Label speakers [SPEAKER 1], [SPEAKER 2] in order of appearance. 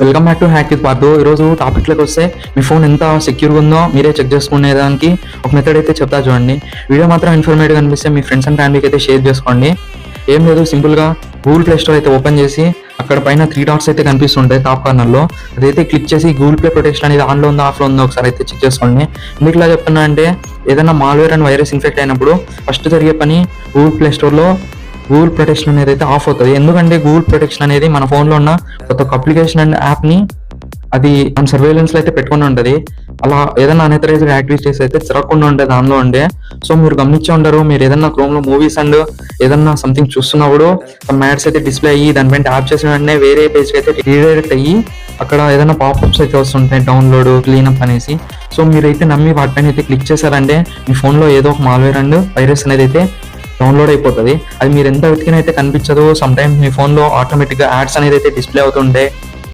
[SPEAKER 1] Welcome back to hack with Pardhu ఈరోజు టాపిక్లోకి వస్తే మీ ఫోన్ ఎంత సెక్యూర్గా ఉందో మీరే చెక్ చేసుకునే దానికి ఒక మెథడ్ అయితే చెప్తా చూడండి. వీడియో మాత్రం ఇన్ఫర్మేటివ్ అనిపిస్తే మీ ఫ్రెండ్స్ అండ్ ఫ్యామిలీకి అయితే షేర్ చేసుకోండి. ఏం లేదు సింపుల్గా గూగుల్ ప్లే స్టోర్ అయితే ఓపెన్ చేసి అక్కడ పైన త్రీ డాట్స్ అయితే కనిపిస్తుంటాయి టాప్ కార్నర్లో అదైతే క్లిక్ చేసి గూగుల్ ప్లే ప్రొటెక్షన్ అనేది ఆన్లో ఉందో ఆఫ్లో ఉందో ఒకసారి అయితే చెక్ చేసుకోండి. ఎందుకు ఇలా చెప్తున్నా అంటే ఏదైనా మాల్వేర్ అండ్ వైరస్ ఇన్ఫెక్ట్ అయినప్పుడు ఫస్ట్ జరిగే పని గూగుల్ ప్లే స్టోర్లో గూగుల్ ప్రొటెక్షన్ అనేది అయితే ఆఫ్ అవుతుంది. ఎందుకంటే గూగుల్ ప్రొటెక్షన్ అనేది మన ఫోన్లో ఉన్న ప్రతి ఒక్క అప్లికేషన్ అండ్ యాప్ని అది మన సర్వేలెన్స్లో అయితే పెట్టుకుని ఉంటుంది. అలా ఏదైనా అన్ఎథరైజ్డ్ యాక్టివిటీస్ అయితే తిరగకుండా ఉండే దానిలో ఉండే. సో మీరు గమనించి ఉండరు మీరు ఏదైనా క్రోమ్లో మూవీస్ అండ్ ఏదన్నా సంథింగ్ చూస్తున్నప్పుడు మ్యాట్స్ అయితే డిస్ప్లే అయ్యి దాని దానిపైన యాప్ చేసిన వెంటనే వేరే పేజ్ అయితే రీడైరెక్ట్ అయ్యి అక్కడ ఏదైనా పాపప్స్ అయితే వస్తుంటాయి డౌన్లోడ్ క్లీనప్ అనేసి. సో మీరైతే నమ్మి వాటిపైన అయితే క్లిక్ చేశారంటే మీ ఫోన్లో ఏదో ఒక మాల్వేర్ అండ్ వైరస్ అనేది అయితే డౌన్లోడ్ అయిపోతుంది. అది మీరు ఎంత వెతికినైతే కనిపించదు. సమ్ టైమ్స్ మీ ఫోన్లో ఆటోమేటిక్గా యాడ్స్ అనేది అయితే డిస్ప్లే అవుతుండే.